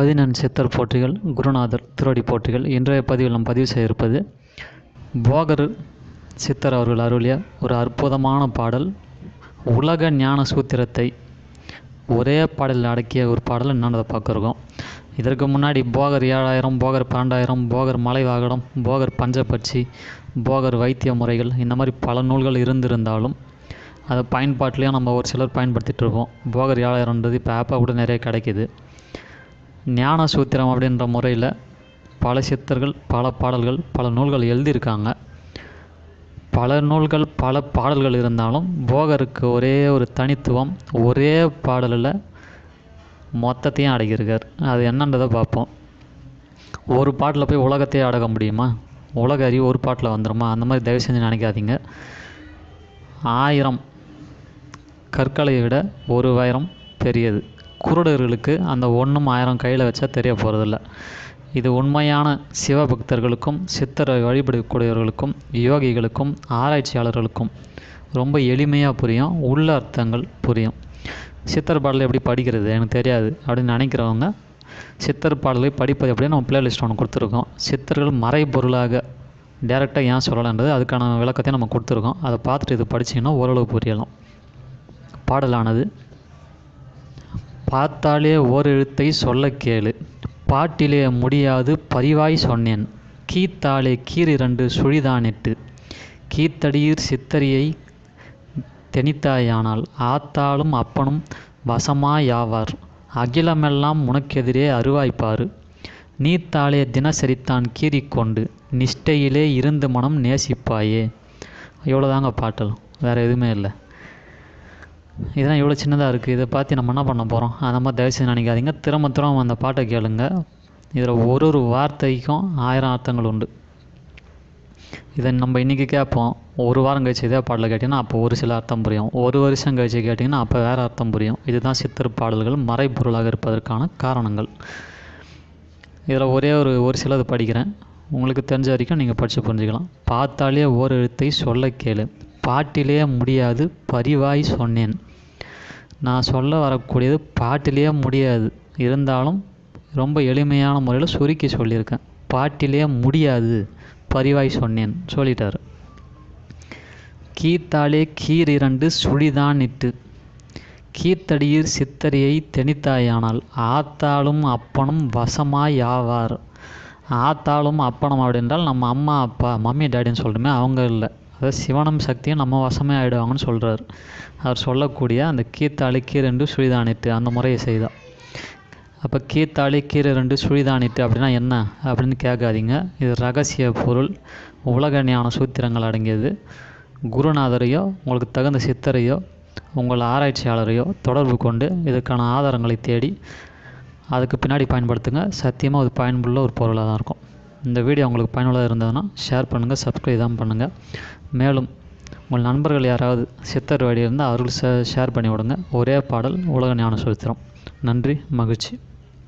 பதினெண் சித்தர் போற்றிகள் குருநாதர் திருவடி போற்றிகள். இன்றைய பதிவில் நாம் பதிவு செய்ய இருப்பது போகர் சித்தர் அவர்கள் அருளிய ஒரு அற்புதமான பாடல் உலக ஞான சூத்திரத்தை ஒரே பாடலில் அடக்கிய ஒரு பாடல் என்னன்றதை பார்க்குறோம். இதற்கு முன்னாடி போகர் ஏழாயிரம் போகர் பன்னெண்டாயிரம் போகர் மலைவாகடம் போகர் பஞ்சபட்சி போகர் வைத்திய முறைகள் இந்த மாதிரி பல நூல்கள் இருந்திருந்தாலும் அதை பயன்பாட்டிலையும் நம்ம ஒரு சிலர் பயன்படுத்திகிட்டு இருப்போம் போகர் ஏழாயிரம்ன்றது இப்போ ஆப்பாக கூட நிறைய கிடைக்கிது. ஞான சூத்திரம் அப்படின்ற முறையில் பல சித்தர்கள் பல பாடல்கள் பல நூல்கள் எழுதியிருக்காங்க. பல நூல்கள் பல பாடல்கள் இருந்தாலும் போகருக்கு ஒரே ஒரு தனித்துவம் ஒரே பாடலில் மொத்தத்தையும் அடகியிருக்கார் அது என்னன்றதை பார்ப்போம். ஒரு பாட்டில் போய் உலகத்தையே அடக்க முடியுமா? உலக அறிவு ஒரு பாட்டில் வந்துடுமா அந்த மாதிரி தயவு செஞ்சு நினைக்காதீங்க. ஆயிரம் கற்களை விட ஒரு வைரம் பெரியது. குருடர்களுக்கு அந்த ஒன்றும் ஆயிரம் கையில் வச்சா தெரிய போகிறதில்ல இது உண்மையான சிவபக்தர்களுக்கும் சித்தரை வழிபடக்கூடியவர்களுக்கும் யோகிகளுக்கும் ஆராய்ச்சியாளர்களுக்கும் ரொம்ப எளிமையாக புரியும் உள்ள அர்த்தங்கள் புரியும். சித்தர் பாடலை எப்படி படிக்கிறது? எனக்கு தெரியாது. அப்படின்னு நினைக்கிறவங்க சித்தர் பாடலை படிப்பது எப்படின்னு நம்ம பிளேலிஸ்ட் ஒன்று கொடுத்துருக்கோம். சித்தர்கள் மறைபொருளாக டேரெக்டாக ஏன் சொல்லலைன்றது அதுக்கான விளக்கத்தையும் நம்ம கொடுத்துருக்கோம். அதை பார்த்துட்டு இது படிச்சிங்கன்னா ஓரளவு புரியலாம். பாடலானது பார்த்தாலே ஓர் எழுத்தை சொல்ல கேளு. பாட்டிலே முடியாது பரிவாய் சொன்னேன். கீத்தாலே கீரிரண்டு சுழிதானிட்டு. கீத்தடியீர் சித்தரியை தெனித்தாயானால் ஆத்தாளும் அப்பனும் வசமாயாவார். அகிலமெல்லாம் உனக்கெதிரே அருவாய்ப்பாரு நீத்தாலே தினசரித்தான் கீறிக்கொண்டு நிஷ்டையிலே இருந்து மனம் நேசிப்பாயே. இவ்வளோதாங்க பாட்டல் வேறு எதுவுமே இல்லை. இதெல்லாம் இவ்வளோ சின்னதாக இருக்குது இதை பார்த்து நம்ம என்ன பண்ண போகிறோம் அந்த மாதிரி தயவுசெய்து நினைக்காதீங்க. திரும்ப திரும்ப அந்த பாட்டை கேளுங்க. இதில் ஒரு ஒரு வார்த்தைக்கும் ஆயிரம் அர்த்தங்கள் உண்டு. இதை நம்ம இன்றைக்கி கேட்போம். ஒரு வாரம் கழிச்சு இதே பாடலை கேட்டிங்கன்னா அப்போ ஒரு சில அர்த்தம் புரியும். ஒரு வருஷம் கழிச்சு கேட்டிங்கன்னா அப்போ வேறு அர்த்தம் புரியும். இதுதான் சித்தர் பாடல்கள் மறைப்பொருளாக இருப்பதற்கான காரணங்கள். இதில் ஒரே ஒரு ஒரு சிலது படிக்கிறேன். உங்களுக்கு தெரிஞ்ச வரைக்கும் நீங்கள் படித்து புரிஞ்சுக்கலாம். பார்த்தாலே ஓர் எழுத்தை சொல்ல கேளு. பாட்டிலே முடியாது பரிவாய் சொன்னேன். நான் சொல்ல வரக்கூடியது பாட்டிலேயே முடியாது. இருந்தாலும் ரொம்ப எளிமையான முறையில் சுருக்கி சொல்லியிருக்கேன். பாட்டிலே முடியாது பரிவாய் சொன்னேன் சொல்லிட்டார். கீத்தாலே கீர் இரண்டு சுழிதான் இட்டு கீத்தடியீர் சித்தரியை தெனித்தாயானால் ஆத்தாலும் அப்பனும் வசமாய் ஆவார் ஆத்தாளும் அப்பனும் அப்படின்றால் நம்ம அம்மா அப்பா மம்மி டேடின்னு சொல்கிறோமே அவங்க இல்லை. அதாவது சிவனும் சக்தியும் நம்ம வசமே ஆகிடுவாங்கன்னு சொல்கிறார் அவர் சொல்லக்கூடிய அந்த கீர்த்தாளி கீரெண்டு சுழிதானிட்டு அந்த முறையை செய்தால் அப்போ கீர்த்தாளி கீரை ரெண்டு சுழிதானிட்டு அப்படின்னா என்ன அப்படின்னு கேட்காதீங்க. இது ரகசிய பொருள். உலக ஞான சூத்திரங்கள் அடங்கியது. குருநாதரையோ உங்களுக்கு தகுந்த சித்தரையோ உங்கள் ஆராய்ச்சியாளரையோ தொடர்பு கொண்டு இதுக்கான ஆதாரங்களை தேடி அதுக்கு பின்னாடி பயன்படுத்துங்க. சத்தியமாக அது பயனுள்ள ஒரு பொருளாக தான் இருக்கும். இந்த வீடியோ உங்களுக்கு பயனுள்ளதாக இருந்ததுன்னா ஷேர் பண்ணுங்கள் சப்ஸ்கிரைப் தான் பண்ணுங்கள் மேலும் உங்கள் நண்பர்கள் யாராவது சித்தர் வழி இருந்தால் அவர்கள் ஷேர் பண்ணி விடுங்க. ஒரே பாடல் உலக ஞான சுத்திரம் நன்றி மகிழ்ச்சி.